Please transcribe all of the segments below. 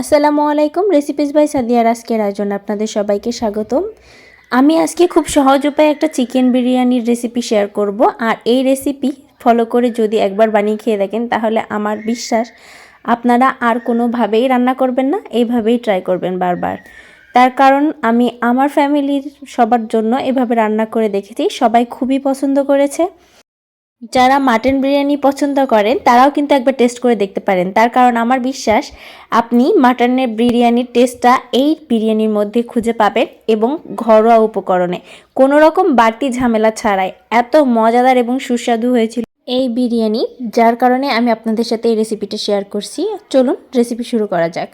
আসসালামু আলাইকুম recipes by সাদিয়ার আজকের আয়োজন আপনাদের সবাইকে স্বাগতম। আমি আজকে খুব সহজ উপায়ে একটা চিকেন বিরিয়ানির রেসিপি শেয়ার করব, আর এই রেসিপি ফলো করে যদি একবার বানিয়ে খেয়ে দেখেন, তাহলে আমার বিশ্বাস আপনারা আর কোনোভাবেই রান্না করবেন না এইভাবেই ট্রাই করবেন বারবার। তার কারণ, আমি আমার ফ্যামিলির সবার জন্য এভাবে রান্না করে দেখেছি, সবাই খুবই পছন্দ করেছে। যারা মাটন বিরিয়ানি পছন্দ করেন, তারাও কিন্তু একবার টেস্ট করে দেখতে পারেন। তার কারণ আমার বিশ্বাস, আপনি মাটনের বিরিয়ানির টেস্টটা এই বিরিয়ানির মধ্যে খুঁজে পাবেন এবং ঘরোয়া উপকরণে। কোনো রকম বাড়তি ঝামেলা ছাড়াই। এত মজাদার এবং সুস্বাদু হয়েছিল এই বিরিয়ানি, যার কারণে আমি আপনাদের সাথে এই রেসিপিটা শেয়ার করছি। চলুন রেসিপি শুরু করা যাক।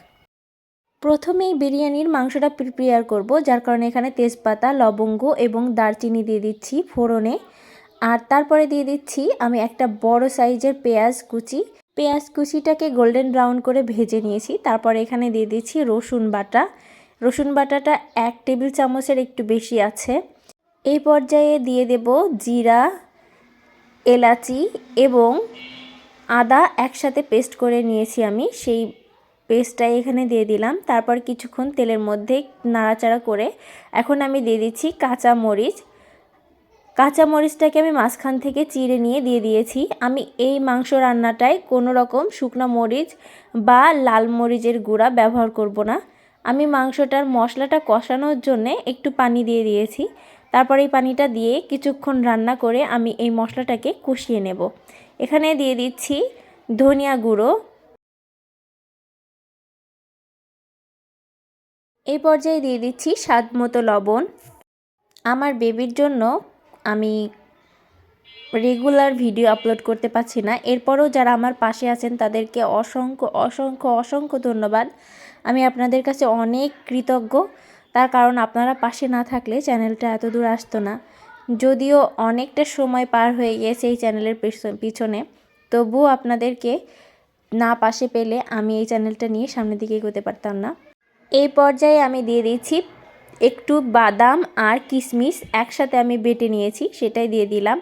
প্রথমেই বিরিয়ানির মাংসটা প্রিপেয়ার করব, যার কারণে এখানে তেজপাতা, লবঙ্গ এবং দারচিনি দিয়ে দিচ্ছি ফোড়নে। আর তারপরে দিয়ে দিচ্ছি আমি একটা বড় সাইজের পেঁয়াজ কুচি। পেঁয়াজ কুচিটাকে গোল্ডেন ব্রাউন করে ভেজে নিয়েছি। তারপরে এখানে দিয়ে দিচ্ছি রসুন বাটা। রসুন বাটাটা এক টেবিল চামচের একটু বেশি আছে। এই পর্যায়ে দিয়ে দেব জিরা, এলাচি এবং আদা একসাথে পেস্ট করে নিয়েছি আমি। সেই পেস্টটাই এখানে দিয়ে দিলাম। তারপর কিছুক্ষণ তেলের মধ্যে নাড়াচাড়া করে এখন আমি দিয়ে দিচ্ছি কাঁচা মরিচ। কাঁচা মরিচটাকে আমি মাঝখান থেকে চিড়ে নিয়ে দিয়ে দিয়েছি। আমি এই মাংস রান্নাটায় কোনো রকম শুকনো মরিচ বা লাল মরিচের গুঁড়া ব্যবহার করব না। আমি মাংসটার মশলাটা কষানোর জন্যে একটু পানি দিয়ে দিয়েছি। তারপর এই পানিটা দিয়ে কিছুক্ষণ রান্না করে আমি এই মশলাটাকে কষিয়ে নেব। এখানে দিয়ে দিচ্ছি ধনিয়া গুঁড়ো। এই পর্যায়ে দিয়ে দিচ্ছি স্বাদ মতো লবণ। আমার বেবির জন্য আমি রেগুলার ভিডিও আপলোড করতে পারছি না। এরপরও যারা আমার পাশে আছেন, তাদেরকে অসংখ্য অসংখ্য অসংখ্য ধন্যবাদ। আমি আপনাদের কাছে অনেক কৃতজ্ঞ। তার কারণ আপনারা পাশে না থাকলে চ্যানেলটা এত দূর আসতো না। যদিও অনেকটা সময় পার হয়ে গিয়েছে এই চ্যানেলের পিছনে। তবুও আপনাদেরকে না পাশে পেলে আমি এই চ্যানেলটা নিয়ে সামনের দিকে এগোতে পারতাম না। এই পর্যায়ে আমি দিয়ে দিচ্ছি একটু বাদাম আর কিশমিশ একসাথে আমি বেটে নিয়েছি, সেটাই দিয়ে দিলাম।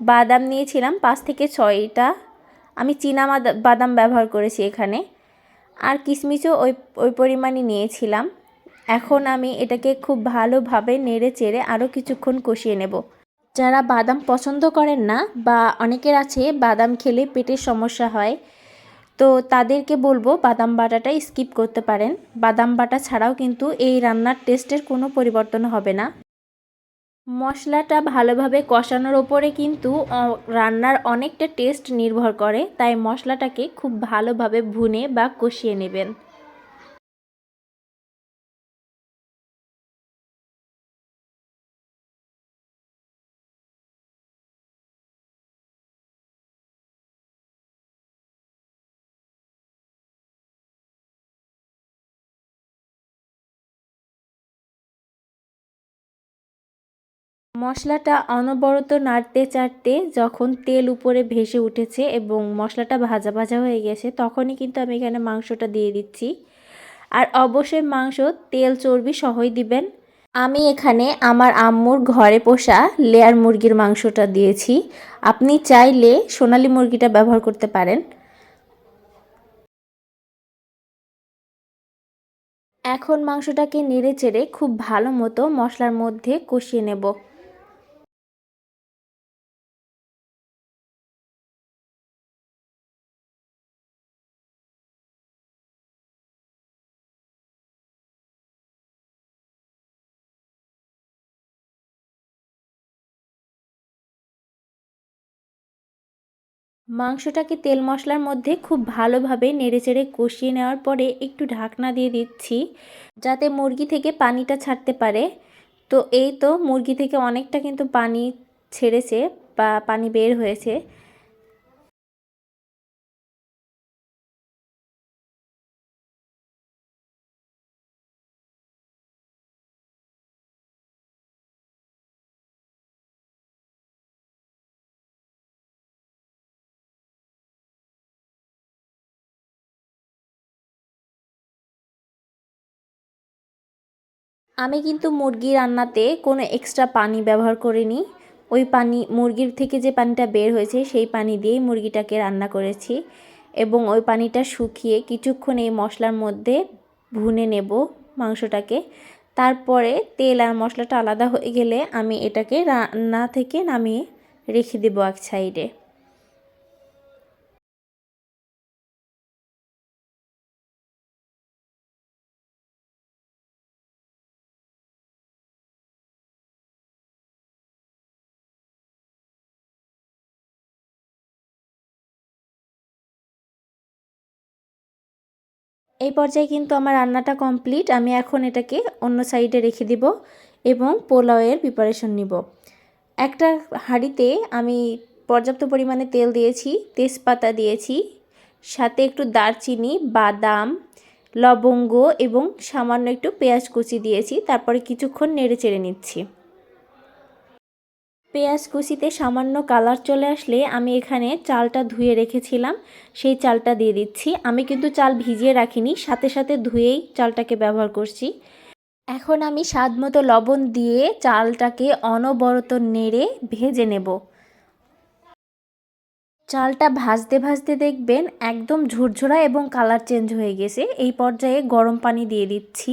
বাদাম নিয়েছিলাম পাঁচ থেকে ছয়টা। আমি চীনা বাদাম ব্যবহার করেছি এখানে। আর কিশমিশও ওই ওই পরিমাণই নিয়েছিলাম। এখন আমি এটাকে খুব ভালোভাবে নেড়ে চেড়ে আরও কিছুক্ষণ কষিয়ে নেব। যারা বাদাম পছন্দ করেন না বা অনেকের আছে বাদাম খেলে পেটের সমস্যা হয় তো তাদেরকে বলব বাদাম বাটাটা স্কিপ করতে পারেন। বাদাম বাটা ছাড়াও কিন্তু এই রান্নার টেস্টের কোনো পরিবর্তন হবে না। মশলাটা ভালোভাবে কষানোর ওপরে কিন্তু রান্নার অনেকটা টেস্ট নির্ভর করে, তাই মশলাটাকে খুব ভালোভাবে ভুনে বা কষিয়ে নেবেন। মশলাটা অনবরত নাড়তে চাড়তে যখন তেল উপরে ভেসে উঠেছে এবং মশলাটা ভাজা ভাজা হয়ে গেছে, তখনই কিন্তু আমি এখানে মাংসটা দিয়ে দিচ্ছি। আর অবশ্যই মাংস তেল চর্বি সহই দিবেন। আমি এখানে আমার আম্মুর ঘরে পোষা লেয়ার মুরগির মাংসটা দিয়েছি। আপনি চাইলে সোনালি মুরগিটা ব্যবহার করতে পারেন। এখন মাংসটাকে নেড়ে চেড়ে খুব ভালো মতো মশলার মধ্যে কষিয়ে নেব। মাংসটাকে তেল মশলার মধ্যে খুব ভালোভাবে নেড়েচেড়ে কষিয়ে নেওয়ার পরে একটু ঢাকনা দিয়ে দিচ্ছি, যাতে মুরগি থেকে পানিটা ছাড়তে পারে। তো এই তো মুরগি থেকে অনেকটা কিন্তু পানি ছেড়েছে বা পানি বের হয়েছে। আমি কিন্তু মুরগি রান্নাতে কোনো এক্সট্রা পানি ব্যবহার করিনি। ওই পানি, মুরগির থেকে যে পানিটা বের হয়েছে, সেই পানি দিয়েই মুরগিটাকে রান্না করেছি এবং ওই পানিটা শুকিয়ে কিছুক্ষণ এই মশলার মধ্যে ভুনে নেব মাংসটাকে। তারপরে তেল আর মশলাটা আলাদা হয়ে গেলে আমি এটাকে রান্না থেকে নামিয়ে রেখে দেবো এক সাইডে। এই পর্যায়ে কিন্তু আমার রান্নাটা কমপ্লিট। আমি এখন এটাকে অন্য সাইডে রেখে দিব এবং পোলাওয়ের প্রিপারেশন নিব। একটা হাঁড়িতে আমি পর্যাপ্ত পরিমাণে তেল দিয়েছি, তেজপাতা দিয়েছি, সাথে একটু দারচিনি, বাদাম, লবঙ্গ এবং সামান্য একটু পেঁয়াজ কুচি দিয়েছি, তারপরে কিছুক্ষণ নেড়ে চেড়ে নিচ্ছি। পেঁয়াজ কুচিতে সামান্য কালার চলে আসলে আমি এখানে চালটা ধুয়ে রেখেছিলাম। সেই চালটা দিয়ে দিচ্ছি। আমি কিন্তু চাল ভিজিয়ে রাখিনি, সাথে সাথে ধুয়েই চালটাকে ব্যবহার করছি। এখন আমি স্বাদ মতো লবণ দিয়ে চালটাকে অনবরত নেড়ে ভেজে নেব। চালটা ভাজতে ভাজতে দেখবেন একদম ঝুরঝুরা এবং কালার চেঞ্জ হয়ে গেছে। এই পর্যায়ে গরম পানি দিয়ে দিচ্ছি।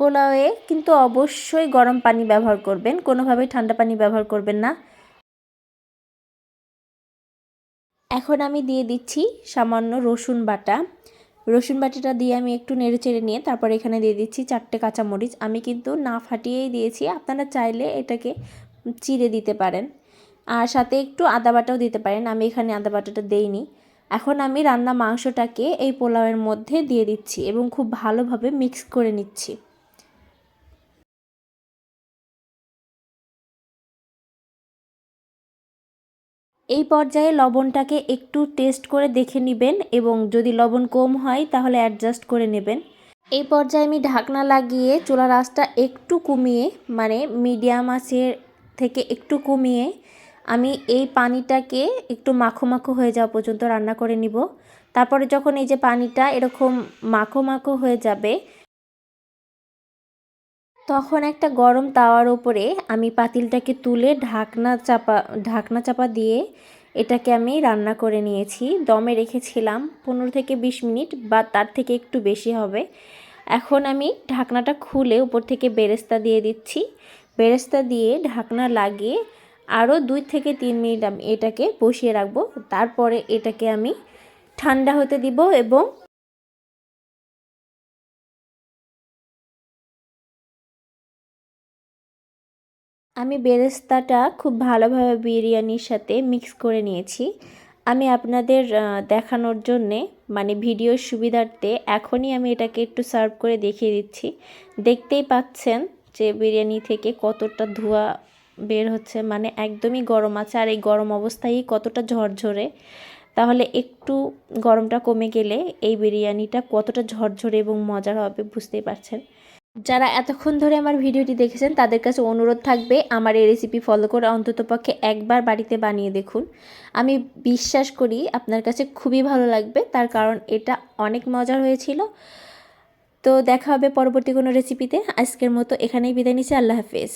পোলাওয়ে কিন্তু অবশ্যই গরম পানি ব্যবহার করবেন। কোনোভাবে ঠান্ডা পানি ব্যবহার করবেন না। এখন আমি দিয়ে দিচ্ছি সামান্য রসুন বাটা। রসুন বাটিটা দিয়ে আমি একটু নেড়ে চেড়ে নিয়ে তারপর এখানে দিয়ে দিচ্ছি চারটে কাঁচামরিচ। আমি কিন্তু না ফাটিয়েই দিয়েছি, আপনারা চাইলে এটাকে চিড়ে দিতে পারেন। আর সাথে একটু আদা বাটাও দিতে পারেন, আমি এখানে আদা বাটাটা দেইনি। এখন আমি রান্না মাংসটাকে এই পোলাওয়ের মধ্যে দিয়ে দিচ্ছি এবং খুব ভালোভাবে মিক্স করে নিচ্ছি। এই পর্যায়ে লবণটাকে একটু টেস্ট করে দেখে নেবেন এবং যদি লবণ কম হয় তাহলে অ্যাডজাস্ট করে নেবেন। এই পর্যায়ে আমি ঢাকনা লাগিয়ে চুলার আঁচটা একটু কমিয়ে মানে মিডিয়াম আঁচের থেকে একটু কমিয়ে আমি এই পানিটাকে একটু মাখো মাখো হয়ে যাওয়া পর্যন্ত রান্না করে নিব। তারপরে যখন এই যে পানিটা এরকম মাখো মাখো হয়ে যাবে তখন একটা গরম তাওয়ার ওপরে আমি পাতিলটাকে তুলে ঢাকনা চাপা ঢাকনা চাপা দিয়ে এটাকে আমি রান্না করে নিয়েছি। দমে রেখেছিলাম পনেরো থেকে বিশ মিনিট বা তার থেকে একটু বেশি হবে। এখন আমি ঢাকনাটা খুলে উপর থেকে বেরেস্তা দিয়ে দিচ্ছি। বেরেস্তা দিয়ে ঢাকনা লাগিয়ে আরও দুই থেকে তিন মিনিট আমি এটাকে বসিয়ে রাখব। তারপরে এটাকে আমি ঠান্ডা হতে দিব এবং আমি বেরেস্তাটা খুব ভালোভাবে বিরিয়ানির সাথে মিক্স করে নিয়েছি। আমি আপনাদের দেখানোর জন্যে মানে ভিডিওর সুবিধার্থে এখনই আমি এটাকে একটু সার্ভ করে দেখিয়ে দিচ্ছি। দেখতেই পাচ্ছেন যে বিরিয়ানি থেকে কতটা ধোয়া বের হচ্ছে মানে একদমই গরম আছে, আর এই গরম অবস্থায় কতটা ঝরঝরে। তাহলে একটু গরমটা কমে গেলে এই বিরিয়ানিটা কতটা ঝরঝরে এবং মজার হবে বুঝতেই পারছেন। যারা এতক্ষণ ধরে আমার ভিডিওটি দেখেছেন, তাদের কাছে অনুরোধ থাকবে আমার এই রেসিপি ফলো করে অন্ততপক্ষে একবার বাড়িতে বানিয়ে দেখুন। আমি বিশ্বাস করি আপনার কাছে খুবই ভালো লাগবে, তার কারণ এটা অনেক মজার হয়েছিল। তো দেখা হবে পরবর্তী কোনো রেসিপিতে আজকের মতো এখানেই বিদায় নিচ্ছি, আল্লাহ হাফেজ।